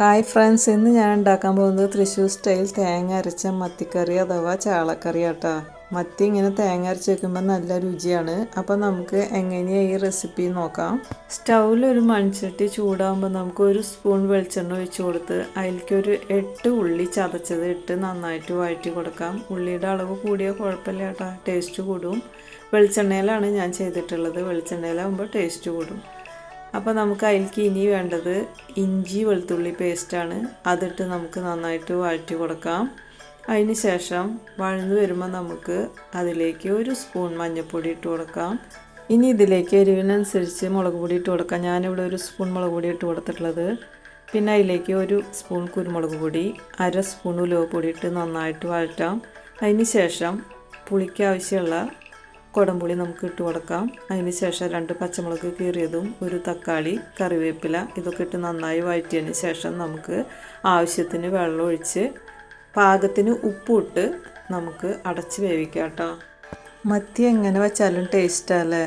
Hi friends ഇന്ന് ഞാൻ ഉണ്ടാക്കാൻ പോകുന്നത് തൃശ്ശൂർ സ്റ്റൈൽ തേങ്ങ അരച്ച മത്തിക്കറി അഥവാ ചാളക്കറി ആട്ടോ മത്തി ഇങ്ങനെ തേങ്ങ അരച്ച് വെക്കുമ്പോൾ നല്ല രുചിയാണ്. അപ്പോൾ നമുക്ക് എങ്ങനെയാണ് ഈ റെസിപ്പി നോക്കാം. സ്റ്റൗവിൽ ഒരു മൺചട്ടി ചൂടാകുമ്പോൾ നമുക്ക് ഒരു സ്പൂൺ വെളിച്ചെണ്ണ ഒഴിച്ച് കൊടുത്ത് അതിലേക്ക് ഒരു എട്ട് ഉള്ളി ചതച്ചത് ഇട്ട് നന്നായിട്ട് വഴറ്റി കൊടുക്കാം. ഉള്ളിയുടെ അളവ് കൂടിയ കുഴപ്പമില്ല കേട്ടോ. ടേസ്റ്റ് കൂടും. വെളിച്ചെണ്ണയിലാണ് ഞാൻ ചെയ്തിട്ടുള്ളത്. വെളിച്ചെണ്ണയിലാകുമ്പോൾ ടേസ്റ്റ് കൂടും. അപ്പോൾ നമുക്ക് അതിലേക്ക് ഇനി വേണ്ടത് ഇഞ്ചി വെളുത്തുള്ളി പേസ്റ്റാണ് അതിട്ട് നമുക്ക് നന്നായിട്ട് വഴറ്റി കൊടുക്കാം. അതിന് ശേഷം വഴന്നു വരുമ്പോൾ നമുക്ക് അതിലേക്ക് ഒരു സ്പൂൺ മഞ്ഞൾപ്പൊടി ഇട്ട് കൊടുക്കാം. ഇനി ഇതിലേക്ക് എരിവിനനുസരിച്ച് മുളക് പൊടി ഇട്ട് കൊടുക്കാം. ഞാനിവിടെ ഒരു സ്പൂൺ മുളക് പൊടി ഇട്ട് കൊടുത്തിട്ടുള്ളത്. പിന്നെ അതിലേക്ക് ഒരു സ്പൂൺ കുരുമുളക് പൊടി അര സ്പൂൺ ഉലുവ പൊടി ഇട്ട് നന്നായിട്ട് വഴറ്റാം. അതിന് ശേഷം പുളിക്ക് ആവശ്യമുള്ള കുടംപുളി നമുക്ക് ഇട്ട് കൊടുക്കാം. അതിന് ശേഷം രണ്ട് പച്ചമുളക് കീറിയതും ഒരു തക്കാളി കറിവേപ്പില ഇതൊക്കെ ഇട്ട് നന്നായി വഴറ്റിയതിന് ശേഷം നമുക്ക് ആവശ്യത്തിന് വെള്ളം ഒഴിച്ച് പാകത്തിന് ഉപ്പിട്ട് നമുക്ക് അടച്ച് വേവിക്കാം കേട്ടോ. മത്തി എങ്ങനെ വെച്ചാലും ടേസ്റ്റല്ലേ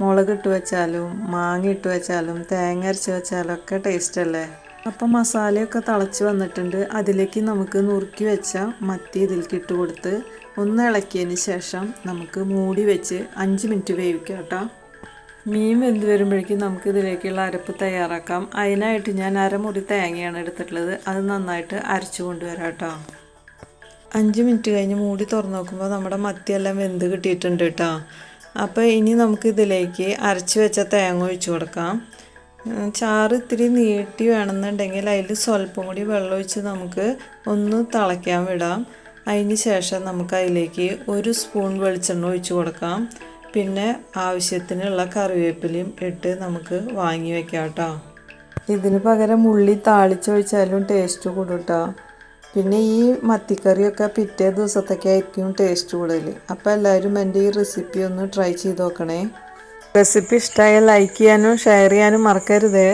മുളക് ഇട്ട് വെച്ചാലും മാങ്ങ ഇട്ട് വെച്ചാലും തേങ്ങ അരച്ച് വെച്ചാലും ഒക്കെ ടേസ്റ്റല്ലേ അപ്പം മസാലയൊക്കെ തിളച്ച് വന്നിട്ടുണ്ട്. അതിലേക്ക് നമുക്ക് നുറുക്കി വെച്ച മത്തി ഇതിലേക്ക് ഇട്ട് കൊടുത്ത് ഒന്ന് ഇളക്കിയതിന് ശേഷം നമുക്ക് മൂടി വെച്ച് അഞ്ച് മിനിറ്റ് വേവിക്കാം കേട്ടോ. മീൻ വെന്ത് വരുമ്പോഴേക്കും നമുക്ക് ഇതിലേക്കുള്ള അരപ്പ് തയ്യാറാക്കാം. അതിനായിട്ട് ഞാൻ അരമുറി തേങ്ങയാണ് എടുത്തിട്ടുള്ളത്. അത് നന്നായിട്ട് അരച്ചു കൊണ്ടുവരാം കേട്ടോ. അഞ്ച് മിനിറ്റ് കഴിഞ്ഞ് മൂടി തുറന്ന് നോക്കുമ്പോൾ നമ്മുടെ മത്തിയെല്ലാം വെന്ത് കിട്ടിയിട്ടുണ്ട് കേട്ടോ. അപ്പോൾ ഇനി നമുക്ക് ഇതിലേക്ക് അരച്ച് വെച്ച തേങ്ങ ഒഴിച്ചു കൊടുക്കാം. ചാറ് ഇത്തിരി നീട്ടി വേണമെന്നുണ്ടെങ്കിൽ അതിൽ സ്വല്പം കൂടി വെള്ളം ഒഴിച്ച് നമുക്ക് ഒന്ന് തിളയ്ക്കാൻ വിടാം. അതിന് ശേഷം നമുക്ക് അതിലേക്ക് ഒരു സ്പൂൺ വെളിച്ചെണ്ണ ഒഴിച്ച് കൊടുക്കാം. പിന്നെ ആവശ്യത്തിനുള്ള കറിവേപ്പിലയും ഇട്ട് നമുക്ക് വാങ്ങി വെക്കാം കേട്ടോ. ഇതിന് പകരം ഉള്ളി താളിച്ചൊഴിച്ചാലും ടേസ്റ്റ് കൂടും കേട്ടോ. പിന്നെ ഈ മത്തിക്കറിയൊക്കെ പിറ്റേ ദിവസത്തൊക്കെ ആയിരിക്കും ടേസ്റ്റ് കൂടുതൽ. അപ്പോൾ എല്ലാവരും എന്റെ ഈ റെസിപ്പി ഒന്ന് ട്രൈ ചെയ്ത് നോക്കണേ. റെസിപ്പി ഇഷ്ടമായ ലൈക്ക് ചെയ്യാനും ഷെയർ ചെയ്യാനും മറക്കരുതേ.